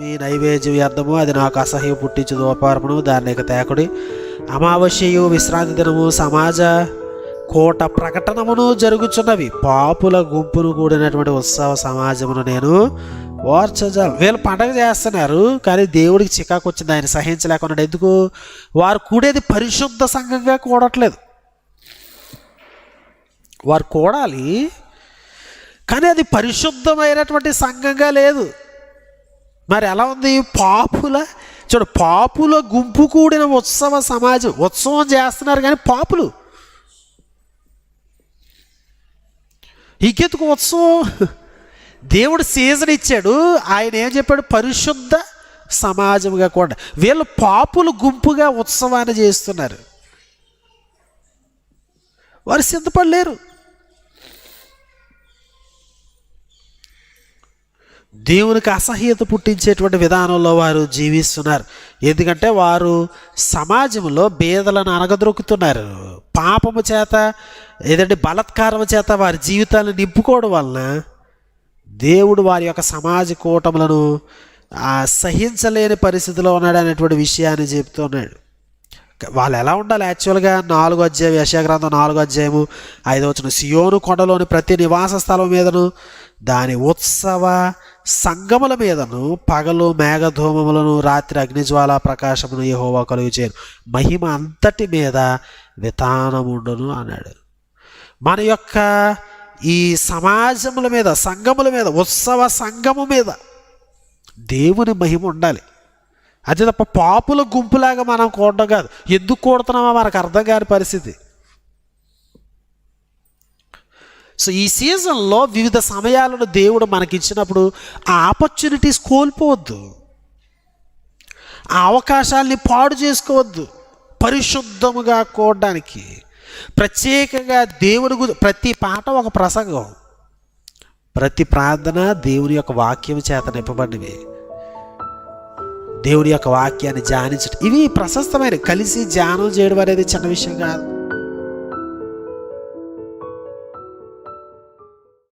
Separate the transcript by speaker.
Speaker 1: మీ నైవేద్య వ్యర్థము అది నాకు అసహ్యం పుట్టించు దోపారమును దాన్ని ఇక తేకుడి. అమావాస్యయు విశ్రాంతి దినము సమాజ కోట ప్రకటనమును జరుగుచున్నవి. పాపుల గుంపును కూడినటువంటి ఉత్సవ సమాజమును నేను ఓర్చజాలి వీళ్ళు పండగ చేస్తున్నారు కానీ దేవుడికి చికాకు వచ్చింది ఆయన సహించలేకున్నాడు. ఎందుకు? వారు కూడేది పరిశుద్ధ సంఘంగా కూడట్లేదు. వారు కూడాలి కానీ అది పరిశుద్ధమైనటువంటి సంఘంగా లేదు. మరి ఎలా ఉంది? పాపుల చూడు పాపుల గుంపు కూడిన ఉత్సవ సమాజం ఉత్సవం చేస్తున్నారు కానీ పాపులు. ఇంకెందుకు ఉత్సవం? దేవుడు సీజన్ ఇచ్చాడు ఆయన ఏం చెప్పాడు? పరిశుద్ధ సమాజంగా కూడా. వీళ్ళు పాపులు గుంపుగా ఉత్సవాన్ని చేస్తున్నారు. వారు సిద్ధపడలేరు దేవునికి అసహ్యత పుట్టించేటువంటి విధానంలో వారు జీవిస్తున్నారు. ఎందుకంటే వారు సమాజంలో బేదలను అనగదొరుకుతున్నారు. పాపము చేత ఏదంటే బలత్కారం చేత వారి జీవితాలను నింపుకోవడం వలన దేవుడు వారి యొక్క సమాజ కూటములను సహించలేని పరిస్థితిలో ఉన్నాడు అనేటువంటి విషయాన్ని చెప్తున్నాడు. వాళ్ళు ఎలా ఉండాలి యాక్చువల్గా? నాలుగో అధ్యాయం యశాగ్రంథం నాలుగో అధ్యాయము ఐదో వచ్చిన సియోను కొండలోని ప్రతి నివాస స్థలం మీదను దాని ఉత్సవ సంగముల మీదను పగలు మేఘధూమములను రాత్రి అగ్నిజ్వాల ప్రకాశమును యెహోవా కలుగు చేయను మహిమ అంతటి మీద వితానముండును అన్నాడు. మన యొక్క ఈ సమాజముల మీద సంఘముల మీద ఉత్సవ సంఘము మీద దేవుని మహిమ ఉండాలి. అదే తప్ప పాపుల గుంపులాగా మనం కూడడం కాదు. ఎందుకు కూడుతున్నామో మనకు అర్థం కాని పరిస్థితి. సో ఈ సీజన్లో వివిధ సమయాలను దేవుడు మనకిచ్చినప్పుడు ఆ ఆపర్చునిటీస్ కోల్పోవద్దు. ఆ అవకాశాల్ని పాడు చేసుకోవద్దు. పరిశుద్ధముగా కూడడానికి. ప్రత్యేకంగా దేవుని ప్రతి పాట ఒక ప్రసంగం. ప్రతి ప్రార్థన దేవుని యొక్క వాక్యం చేత నింపబడినవి. దేవుని యొక్క వాక్యాన్ని ధ్యానించడం ఇవి ప్రశస్తమైన కలిసి ధ్యానం చేయడం అనేది చిన్న విషయం కాదు.